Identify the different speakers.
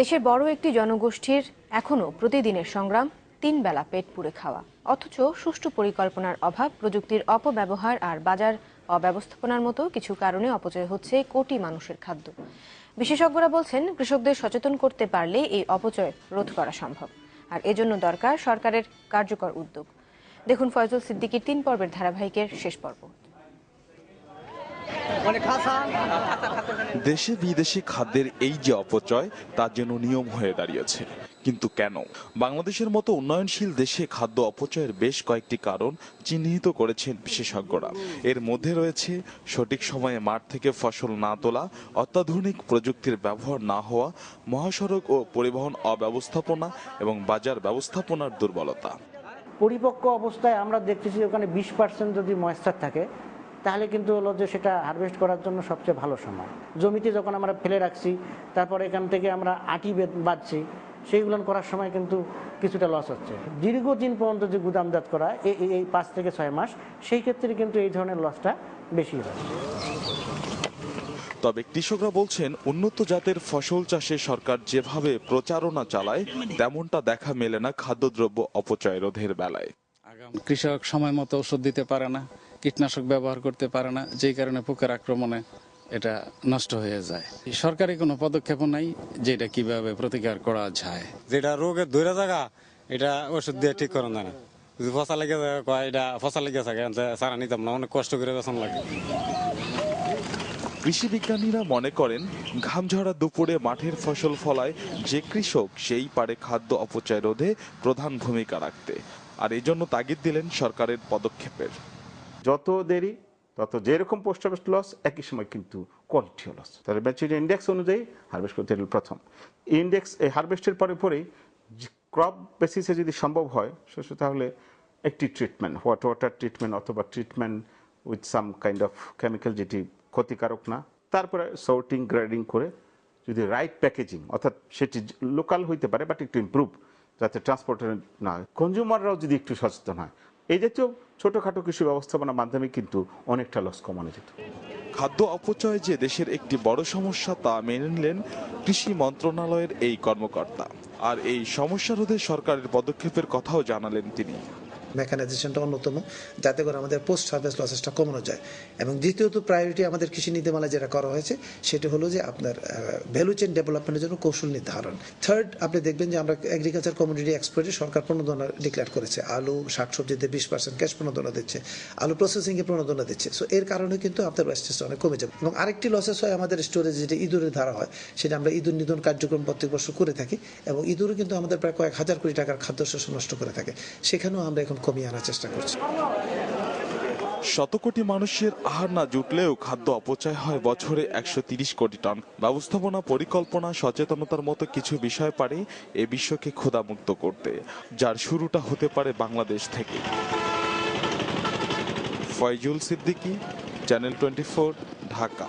Speaker 1: দেশের বড় একটি জনগোষ্ঠীর এখনও প্রতিদিনের সংগ্রাম, তিন বেলা পেট পুড়ে খাওয়া। অথচ সুষ্ঠু পরিকল্পনার অভাব, প্রযুক্তির অপব্যবহার আর বাজার অব্যবস্থাপনার মতো কিছু কারণে অপচয় হচ্ছে কোটি মানুষের খাদ্য। বিশেষজ্ঞরা বলছেন, কৃষকদের সচেতন করতে পারলে এই অপচয় রোধ করা সম্ভব। আর এজন্য দরকার সরকারের কার্যকর উদ্যোগ। দেখুন ফয়জুল সিদ্দিকীর তিন পর্বের ধারাবাহিকের শেষ পর্ব।
Speaker 2: দেশে বিদেশে খাদ্যের এই যে অপচয় তার জন্য নিয়ম হয়ে দাঁড়িয়েছে। কিন্তু কেন? বাংলাদেশের মতো উন্নয়নশীল দেশে খাদ্য অপচয়ের বেশ কয়েকটি কারণ চিহ্নিত করেছেন বিশেষজ্ঞরা। এর মধ্যে রয়েছে সঠিক সময়ে মাঠ থেকে ফসল না তোলা অত্যাধুনিক প্রযুক্তির ব্যবহার না হওয়া মহাসড়ক ও পরিবহন অব্যবস্থাপনা এবং বাজার ব্যবস্থাপনার দুর্বলতা।
Speaker 3: পরিপক্ক অবস্থায় আমরা দেখতেছি ওখানে বিশ পার্সেন্ট যদি ময়েশ্চার থাকে তাহলে কিন্তু হলো যে সেটা হারভেস্ট করার জন্য সবচেয়ে ভালো সময়। জমিতে যখন আমরা ফেলে রাখছি তারপর এখান থেকে আমরা আটি বাঁধছি সেইগুলো করার সময় কিন্তু কিছুটা লস হচ্ছে। দীর্ঘদিন পর্যন্ত যে গুদামজাত করা এই পাঁচ থেকে ছয় মাস সেই ক্ষেত্রে কিন্তু এই ধরনের লসটা বেশি হয়।
Speaker 2: তবে কৃষকরা বলছেন উন্নত জাতের ফসল চাষে সরকার যেভাবে প্রচারণা চালায় তেমনটা দেখা মেলে না খাদ্যদ্রব্য অপচয় রোধের বেলায়।
Speaker 4: কৃষক সময় মতো ওষুধ দিতে পারে না। কীটনাশক ব্যবহার করতে পারে না যেই কারণে পোকার আক্রমণে এটা নষ্ট হয়ে যায়। সরকারি কোনো পদক্ষেপ নাই যেটা কীভাবে প্রতিকার করা যায়।
Speaker 5: যেটা রোগের ধরে জায়গা এটা ওষুধ দিয়ে ঠিক করেন না। যদি ফসা লেগে যায়, কয় এটা ফসা লেগে থাকে সারা নিতাম না অনেক কষ্ট করে বেতন লাগে।
Speaker 2: কৃষি বিজ্ঞানীরা মনে করেন ঘামঝরা দুপুরে মাঠের ফসল ফলায় যে কৃষক সেই পারে খাদ্য অপচয় রোধে প্রধান ভূমিকা রাখতে। আর এই জন্য তাগিদ দিলেন সরকারের পদক্ষেপের।
Speaker 6: যত দেরি, তত যেরকম পোস্ট অফিস লস একই সময় কিন্তু কোয়ালিটিও লস তাহলে ম্যাচুরিটি ইন্ডেক্স অনুযায়ী হারভেস্ট করতে প্রথম। ইন্ডেক্স এই হারভেস্টের পরে পরেই ক্রপ বেসিসে যদি সম্ভব হয় শস্য তাহলে একটি ট্রিটমেন্ট হোয়াট ওয়াটার ট্রিটমেন্ট অথবা treatment with some kind of chemical যেটি ক্ষতিকারক না। তারপরে সর্টিং গ্রেডিং করে যদি রাইট প্যাকেজিং অর্থাৎ সেটি লোকাল হইতে পারে বাট একটু ইমপ্রুভ যাতে ট্রান্সপোর্টের না হয়। কনজিউমাররাও যদি একটু সচেতন হয়। এই জাতীয় ছোটোখাটো কৃষি ব্যবস্থাপনার মাধ্যমে কিন্তু অনেকটা লস কমানো যেত।
Speaker 2: খাদ্য অপচয় যে দেশের একটি বড় সমস্যা তা মেনে নিলেন কৃষি মন্ত্রণালয়ের এই কর্মকর্তা। আর এই সমস্যা রোধে সরকারের পদক্ষেপের কথাও জানালেন তিনি।
Speaker 7: মেকানাইজেশনটা অন্যতম, যাতে করে আমাদের পোস্ট সার্ভিস লসেসটা কমানো যায়। এবং দ্বিতীয়ত প্রায়োরিটি আমাদের কৃষি নীতিমালা যেটা করা হয়েছে, সেটা হলো যে আপনার ভ্যালু চেন ডেভেলপমেন্টের জন্য কৌশল নির্ধারণ। থার্ড আপনি দেখবেন যে আমরা এগ্রিকালচার কমিউনিটি এক্সপোর্টে সরকার প্রণোদনা ডিক্লেয়ার করেছে। আলু শাকসবজিতে বিশ পার্সেন্ট ক্যাশ প্রণোদনা দিচ্ছে, আলু প্রসেসিংয়ে প্রণোদনা দিচ্ছে। সো এর কারণে কিন্তু আপনার ওয়েস্টেজটা অনেক কমে যাবে। এবং আরেকটি লসেস হয় আমাদের স্টোরেজ যেটা ইঁদুরের ধারা হয়, সেটা আমরা ইঁদুর নিধন কার্যক্রম প্রত্যেক বছর করে থাকি। এবং ইঁদুরও কিন্তু আমাদের প্রায় কয়েক হাজার কোটি টাকার খাদ্যশস্য নষ্ট করে থাকে। সেখানেও আমরা এখন কমিয়ে আনার চেষ্টা করছি।
Speaker 2: শত কোটি মানুষের আহার না জুটলেও খাদ্য অপচয় হয় বছরে একশো কোটি টন। ব্যবস্থাপনা পরিকল্পনা, সচেতনতার মতো কিছু বিষয় পারে এ বিশ্বকে ক্ষুধামুক্ত করতে। যার শুরুটা হতে পারে বাংলাদেশ থেকে। Foyzul Siddiqui, channel twenty Dhaka.